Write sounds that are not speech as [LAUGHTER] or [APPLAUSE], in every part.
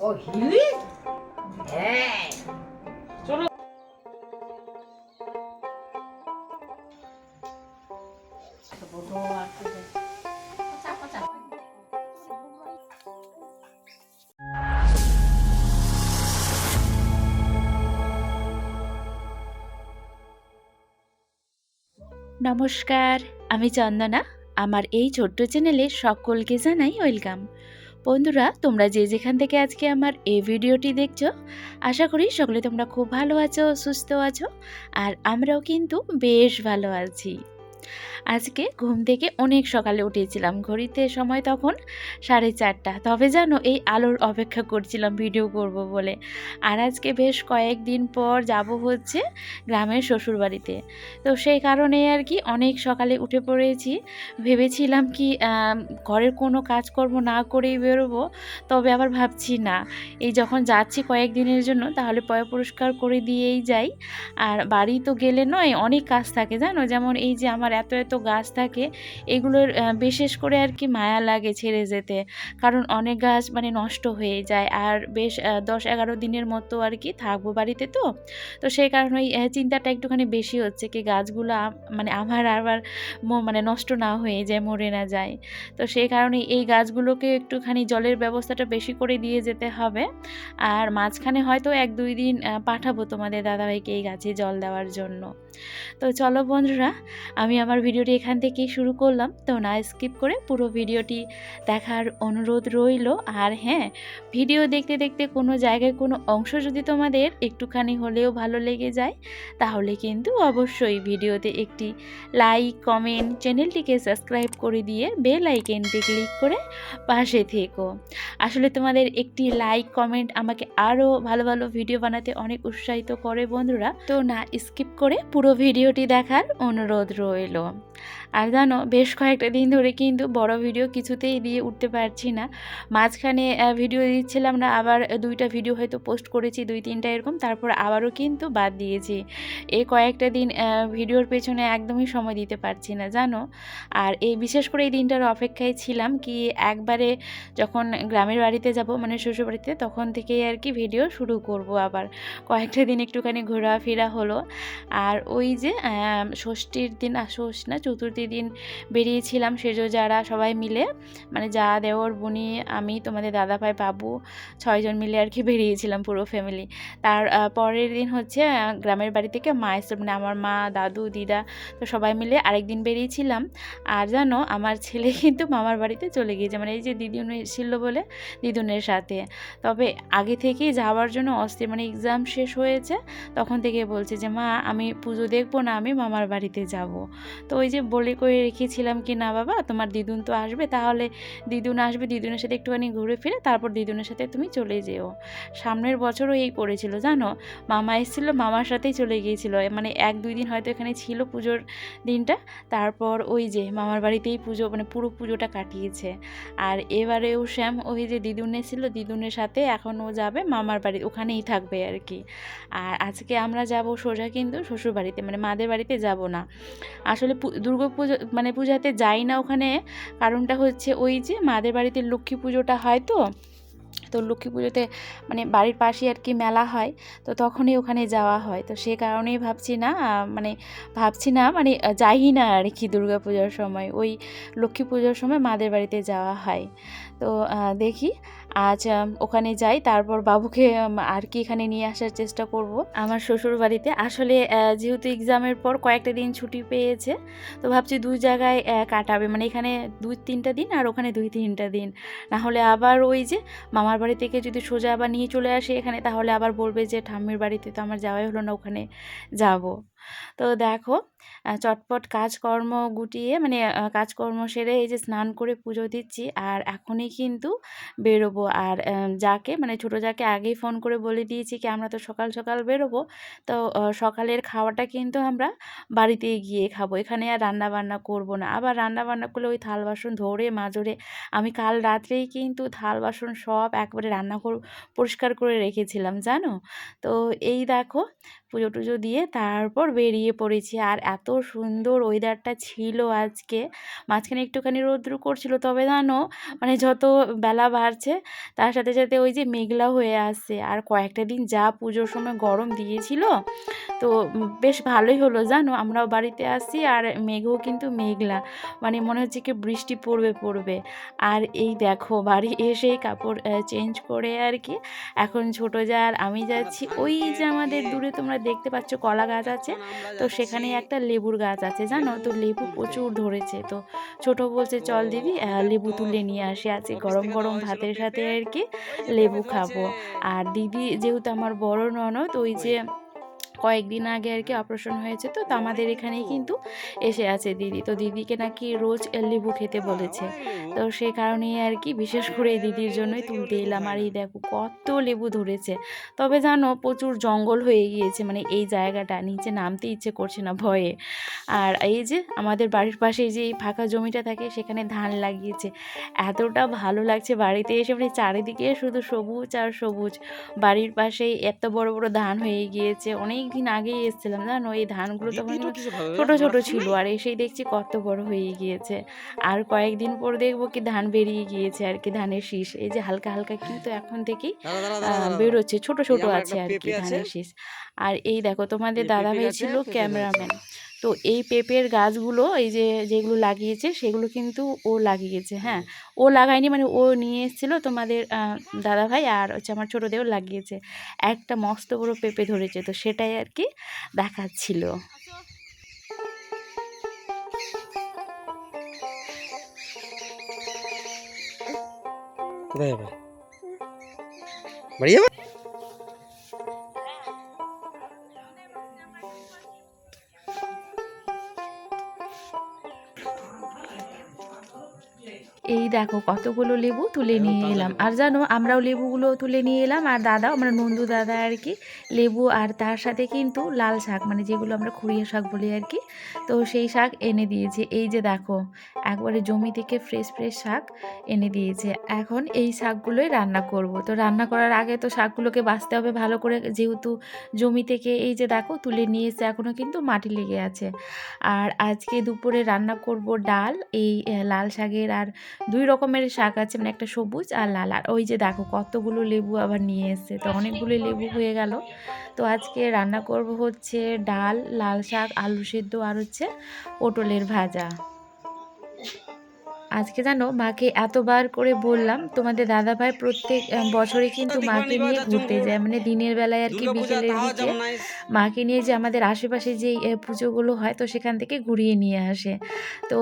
ও হিলি হ্যাঁ। চলো। নমস্কার আমি চন্দনা। আমার এই ছোট্ট চ্যানেলে সকলকে জানাই ওয়েলকাম। বন্ধুরা, তোমরা যে যেখান থেকে আজকে আমার এই ভিডিওটি দেখছ, আশা করি সকলে তোমরা খুব ভালো আছো, সুস্থ আছো, আর আমরাও কিন্তু বেশ ভালো আছি। আজকে ঘুম থেকে অনেক সকালে উঠেছিলাম। ঘড়িতে সময় তখন সাড়ে চারটা। তবে জানো এই আলোর অপেক্ষা করছিলাম ভিডিও করব বলে। আর আজকে বেশ কয়েকদিন পর যাব হচ্ছে গ্রামের শ্বশুরবাড়িতে। তো সেই কারণে আর কি অনেক সকালে উঠে পড়েছি। ভেবেছিলাম কি ঘরের কোনো কাজকর্ম না করেই বেরোবো। তবে আবার ভাবছি না, এই যখন যাচ্ছি কয়েকদিনের জন্য তাহলে পয় পরিষ্কার করে দিয়েই যাই। আর বাড়ি তো গেলে নয়, অনেক কাজ থাকে জানো? যেমন এই যে আমার এত এত গাছ থাকে, এগুলোর বিশেষ করে আর কি মায়া লাগে ছেড়ে যেতে। কারণ অনেক গাছ মানে নষ্ট হয়ে যায়। আর বেশ দশ এগারো দিনের মতো আর কি থাকব বাড়িতে তো। তো সেই কারণে ওই চিন্তাটা একটুখানি বেশি হচ্ছে কি গাছগুলো মানে আমার আবার মানে নষ্ট না হয়ে যায়, মরে না যায়। তো সেই কারণে এই গাছগুলোকে একটুখানি জলের ব্যবস্থাটা বেশি করে দিয়ে যেতে হবে। আর মাঝখানে হয়তো এক দুই দিন পাঠাবো তোমাদের দাদাভাইকে এই গাছে জল দেওয়ার জন্য। তো চলো বন্ধুরা, আমি আমার ভিডিওটি এখান থেকেই শুরু করলাম। তো না স্কিপ করে পুরো ভিডিওটি দেখার অনুরোধ রইল। আর হ্যাঁ ভিডিও দেখতে দেখতে কোনো জায়গায় কোনো অংশ যদি তোমাদের একটুখানি হলেও ভালো লেগে যায়, তাহলে কিন্তু অবশ্যই ভিডিওতে একটি লাইক, কমেন্ট, চ্যানেলটিকে সাবস্ক্রাইব করে দিয়ে বেল আইকনটি ক্লিক করে পাশে থেকো। আসলে তোমাদের একটি লাইক, কমেন্ট আমাকে আরও ভালো ভালো ভিডিও বানাতে অনেক উৎসাহিত করে বন্ধুরা। তো না স্কিপ করে পুরো ভিডিওটি দেখার অনুরোধ রইল। loam আর জানো, বেশ কয়েকটা দিন ধরে কিন্তু বড় ভিডিও কিছুতেই দিয়ে উঠতে পারছি না। মাঝখানে ভিডিও দিচ্ছিলাম না, আবার দুইটা ভিডিও হয়তো পোস্ট করেছি, দুই তিনটা এরকম, তারপর আবারও কিন্তু বাদ দিয়েছি। এই কয়েকটা দিন ভিডিওর পেছনে একদমই সময় দিতে পারছি না, জানো? আর এই বিশেষ করে এই দিনটার অপেক্ষায় ছিলাম কি, একবারে যখন গ্রামের বাড়িতে যাব মানে শ্বশুর বাড়িতে তখন থেকেই আর কি ভিডিও শুরু করব আবার। কয়েকটা দিন একটুখানি ঘোরাফেরা হলো। আর ওই যে ষষ্ঠীর দিন ষষ্ঠী না, চতুর্থী দিন বেরিয়েছিলাম সেজো যারা সবাই মিলে মানে যা দেওর বুনি, আমি, তোমাদের দাদা ভাই, বাবু, ছয়জন মিলে আর কি বেরিয়েছিলাম পুরো ফ্যামিলি তার পরের দিন হচ্ছে গ্রামের বাড়ি থেকে মা এসে মানে আমার মা, দাদু, দিদা, তো সবাই মিলে আরেকদিন বেরিয়েছিলাম। আর জানো, আমার ছেলে [LAUGHS] কিন্তু মামার বাড়িতে চলে গিয়েছে মানে এই যে দিদুন ছিল বলে, দিদুনের সাথে। তবে আগে থেকেই যাওয়ার জন্য অস্থির মানে এক্সাম শেষ হয়েছে, তখন থেকে বলছে যে, মা, আমি পুজো দেখব না, আমি মামার বাড়িতে যাব। তো ওই যে বলে করে রেখেছিলাম কি, না বাবা, তোমার দিদুন তো আসবে, তাহলে দিদুন আসবে, দিদুনের সাথে একটুখানি ঘুরে ফিরে তারপর দিদুনের সাথে তুমি চলে যেও। সামনের বছরও এই করেছিল, জানো? মামা এসেছিল, মামার সাথেই চলে গিয়েছিল। মানে এক দুই দিন হয়তো এখানে ছিল পুজোর দিনটা, তারপর ওই যে মামার বাড়িতেই পুজো মানে পুরো পুজোটা কাটিয়েছে। আর এবারেও শ্যাম, ওই যে দিদুন এসেছিল, দিদুনের সাথে এখন ও যাবে মামার বাড়ি, ওখানেই থাকবে আর কি। আর আজকে আমরা যাব সোজা কিন্তু শ্বশুর বাড়িতে মানে মাদের বাড়িতে যাব না। আসলে দুর্গা পুজো মানে পূজাতে যাই না ওখানে। কারণটা হচ্ছে ওই যে মাদের বাড়িতে লক্ষ্মী পুজোটা হয় তো। তো লক্ষ্মী পুজোতে মানে বাড়ির পাশে আর কি মেলা হয়। তো তখনই ওখানে যাওয়া হয়। তো সে কারণেই ভাবছি না মানে ভাবছি না মানে যাই না আর কি দুর্গা পূজার সময়। ওই লক্ষ্মী পুজোর সময় মাদের বাড়িতে যাওয়া হয়। তো দেখি। আজ ওখানে যাই, তারপর বাবুকে আর কি এখানে নিয়ে আসার চেষ্টা করব। আমার শ্বশুর বাড়িতে আসলে যেহেতু এক্সামের পর কয়েকটা দিন ছুটি পেয়েছে, তো ভাবছি দুই জায়গায় কাটাবে। মানে এখানে দুই তিনটা দিন আর ওখানে দুই তিনটা দিন। না হলে আবার ওই যে মামার বাড়ি থেকে যদি সোজা আবার নিয়ে চলে আসে এখানে, তাহলে আবার বলবে যে, ঠাম্মির বাড়িতে তো আমার যাওয়াই হলো না, ওখানে যাব। তো দেখো চটপট কাজকর্ম গুটিয়ে মানে কাজকর্ম সেরে এই যে স্নান করে পুজো দিচ্ছি আর এখনই কিন্তু বেরোবো। আর যাকে মানে ছোটো যাকে আগেই ফোন করে বলে দিয়েছি কি আমরা তো সকাল সকাল বেরোবো, তো সকালের খাওয়াটা কিন্তু আমরা বাড়িতেই গিয়ে খাব। এখানে আর রান্না বান্না করব না। আবার রান্না বান্না করলে ওই থাল বাসন ধরে মাজরে আমি কাল রাত্রেই কিন্তু থাল বাসন সব একবারে রান্না কর পরিষ্কার করে রেখেছিলাম, জানো? তো এই দেখো, পুজো টুজো দিয়ে তারপর বেরিয়ে পড়েছি। আর এত সুন্দর ওয়েদারটা ছিল আজকে। মাঝখানে একটুখানি রৌদ্র করছিল, তবে জানো মানে যত বেলা বাড়ছে, তার সাথে সাথে ওই যে মেঘলা হয়ে আসছে। আর কয়েকটা দিন যা পুজোর সময় গরম দিয়েছিল, তো বেশ ভালোই হলো, জানো? আমরাও বাড়িতে আসছি আর মেঘও কিন্তু মেঘলা। মানে মনে হচ্ছে কি বৃষ্টি পড়বে পড়বে। আর এই দেখো, বাড়ি এসেই কাপড় চেঞ্জ করে আর কি। এখন ছোট যা আর আমি যাচ্ছি। ওই যে আমাদের দূরে তোমরা দেখতে পাচ্ছ, কলা গাছ আছে। তো সেখানে একটা লেবুর গাছ আছে জানো? তো লেবু প্রচুর ধরেছে। তো ছোট বলছে চল দিদি আহ, লেবু তুলে নিয়ে আসি আজকে গরম গরম ভাতের সাথে আর কি লেবু খাব। আর দিদি যেহেতু আমার বড় ননদ ওই যে কয়েকদিন আগে আর কি অপারেশন হয়েছে, তো তো আমাদের এখানেই কিন্তু এসে আছে দিদি। তো দিদিকে নাকি রোজ লেবু খেতে বলেছে। তো সে কারণেই আর কি বিশেষ করে দিদির জন্যই তুলতে এলাম। আর এই দেখো কত লেবু ধরেছে। তবে জানো প্রচুর জঙ্গল হয়ে গিয়েছে মানে এই জায়গাটা। নিচে নামতে ইচ্ছে করছে না ভয়ে। আর এই যে আমাদের বাড়ির পাশে যে ফাঁকা জমিটা থাকে, সেখানে ধান লাগিয়েছে। এতটা ভালো লাগছে বাড়িতে এসে মানে চারিদিকে শুধু সবুজ আর সবুজ। বাড়ির পাশেই এত বড় বড় ধান হয়ে গিয়েছে, অনেক দিন আগেই এসেছিলাম জানো? এই ধানগুলো তখন ছোট ছোট ছিল আর এসেই দেখছি কত বড় হয়ে গিয়েছে। আর কয়েকদিন পর দেখব কি ধান বেরিয়ে গিয়েছে আর কি ধানের শীষ। এই যে হালকা হালকা কিন্তু এখন থেকেই আহ, বেরোচ্ছে ছোট ছোট আছে আর কি ধানের শীষ। আর এই দেখো তোমাদের দাদা ভাই ছিল ক্যামেরাম্যান। তো এই পেঁপের গাছগুলো এই যে যেগুলো লাগিয়েছে সেগুলো কিন্তু ও লাগিয়েছে হ্যাঁ। ও লাগায়নি মানে ও নিয়ে এসেছিল তোমাদের আহ, দাদা ভাই আর হচ্ছে আমার ছোটো দেও লাগিয়েছে। একটা মস্ত বড় পেঁপে ধরেছে তো সেটাই আর কি দেখাচ্ছিল। বাড়ি যাবে? দেখো কতগুলো লেবু তুলে নিয়ে এলাম। আর জানো আমরাও লেবুগুলো তুলে নিয়ে এলাম। আর দাদাও আমরা নন্দু দাদা আর কি লেবু আর তার সাথে কিন্তু লাল শাক মানে যেগুলো আমরা খুঁড়িয়া শাক বলি আর কি তো সেই শাক এনে দিয়েছে। এই যে দেখো একবারে জমি থেকে ফ্রেশ ফ্রেশ শাক এনে দিয়েছে। এখন এই শাকগুলোই রান্না করব। তো রান্না করার আগে তো শাকগুলোকে বাঁচতে হবে ভালো করে যেহেতু জমি থেকে এই যে দেখো তুলে নিয়ে এসে এখনও কিন্তু মাটি লেগে আছে। আর আজকে দুপুরে রান্না করব ডাল এই লাল শাকের। আর দুই রকমের শাক আছে মানে একটা সবুজ আর লাল। আর ওই যে দেখো, কতগুলো লেবু আবার নিয়ে এসছে। তো অনেকগুলো লেবু হয়ে গেল। তো আজকে রান্না করব হচ্ছে ডাল, লাল শাক, আলু সেদ্ধ আর হচ্ছে পটলের ভাজা। আজকে জানো মাকে এতবার করে বললাম তোমাদের দাদা ভাই প্রত্যেক বছরে কিন্তু মাকে নিয়ে ঘুরতে যায়। মানে দিনের বেলায় আর কি বিকেলের দিকে মাকে নিয়ে যে আমাদের আশেপাশে যেই পুজোগুলো হয় তো সেখান থেকে ঘুরিয়ে নিয়ে আসে। তো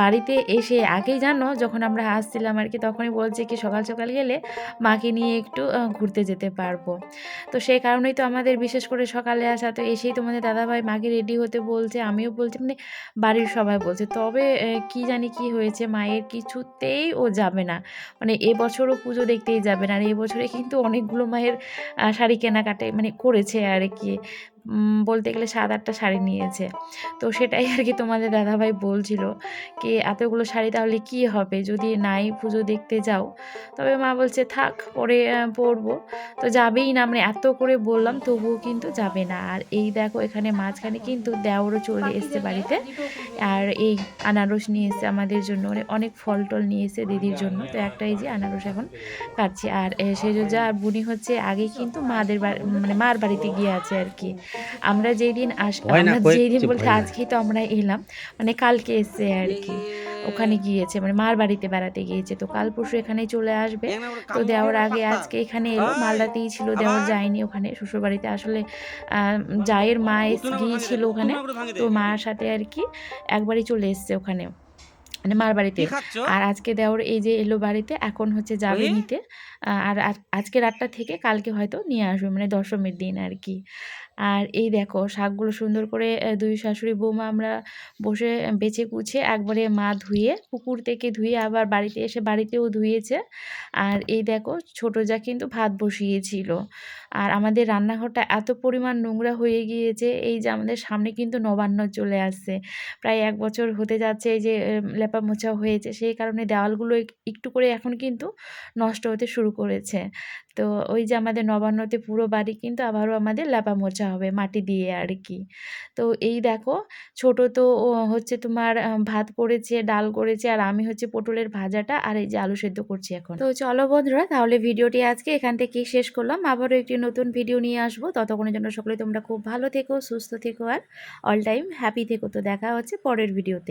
বাড়িতে এসে আগেই জানো যখন আমরা আসছিলাম আর কি তখনই বলছে কি সকাল সকাল গেলে মাকে নিয়ে একটু ঘুরতে যেতে পারব। তো সেই কারণেই তো আমাদের বিশেষ করে সকালে আসা তো এসেই তোমাদের দাদাভাই মাকে রেডি হতে বলছে আমিও বলছি মানে বাড়ির সবাই বলছে। তবে কি জানি কি হয়েছে মায়ের কিছুতেই ও যাবে না। মানে এবছরও পুজো দেখতেই যাবে না। আর এবছরে কিন্তু অনেকগুলো মায়ের শাড়ি কেনাকাটা মানে করেছে আর কি। বলতে গেলে সাত আটটা শাড়ি নিয়েছে। তো সেটাই আর কি তোমাদের দাদাভাই বলছিল কি এতগুলো শাড়ি তাহলে কি হবে? যদি নাই পুজো দেখতে যাও। তবে মা বলছে থাক পরে পরবো। তো যাবেই না মানে এত করে বললাম তবুও কিন্তু যাবে না। আর এই দেখো এখানে মাঝখানে কিন্তু দেওরও চলে এসছে বাড়িতে। আর এই আনারস নিয়ে আমাদের জন্য। মানে অনেক ফল টল নিয়ে দিদির জন্য। তো একটা এই যে আনারস এখন কাটছি আর এ, সেজোজা আর বুনি হচ্ছে আগে কিন্তু মাদের মানে মার বাড়িতে গিয়ে আছে আর কি। আমরা যেই দিন আস আমরা যেই দিন বলতে আজকেই তো আমরা এলাম। মানে কালকে এসছে আর কি। ওখানে গিয়েছে মানে মার বাড়িতে বেড়াতে গিয়েছে। তো কাল পরশু এখানেই চলে আসবে। তো দেওয়ার আগে আজকে এখানে এলো। মালদাতেই ছিল দেওয়ার যায়নি ওখানে। শ্বশুরবাড়িতে আসলে আহ, জায়ের মা এস- গিয়েছিল ওখানে। তো মার সাথে আর কি একবারই চলে এসছে ওখানে। মানে মার বাড়িতে। আর আজকে দেওর এই যে এলো বাড়িতে এখন হচ্ছে যাবে নিতে। আহ, আর আজকে রাতটা থেকে কালকে হয়তো নিয়ে আসবে। মানে দশমীর দিন আর কি। আর এই দেখো শাকগুলো সুন্দর করে দুই শাশুড়ি বৌমা আমরা বসে বেছে কুছে একবারে মা ধুয়ে, পুকুর থেকে ধুয়ে আবার বাড়িতে এসে বাড়িতেও ধুয়েছে। আর এই দেখো ছোটো যা কিন্তু ভাত বসিয়েছিল। আর আমাদের রান্নাঘরটা এত পরিমাণ নোংরা হয়ে গিয়েছে, এই যে আমাদের সামনে কিন্তু নবান্ন চলে আসছে। প্রায় এক বছর হতে যাচ্ছে এই যে লেপা মোছা হয়েছে, সেই কারণে দেওয়ালগুলো একটু করে এখন কিন্তু নষ্ট হতে শুরু করেছে। তো ওই যে আমাদের নবান্নতে পুরো বাড়ি কিন্তু আবারও আমাদের লেপা মোছা হবে মাটি দিয়ে আর কি। তো এই দেখো, ছোট তো হচ্ছে তোমার ভাত করেছে, ডাল করেছে, আর আমি হচ্ছে পটলের ভাজাটা আর এই যে আলু সেদ্ধ করছি এখন। তো চলো বন্ধুরা, তাহলে ভিডিওটি আজকে এখান থেকে শেষ করলাম। আবারও একটি নতুন ভিডিও নিয়ে আসব। ততক্ষণের জন্য সকলে তোমরা খুব ভালো থেকো, সুস্থ থেকো, আর অল টাইম হ্যাপি থেকো। তো দেখা হচ্ছে পরের ভিডিওতে।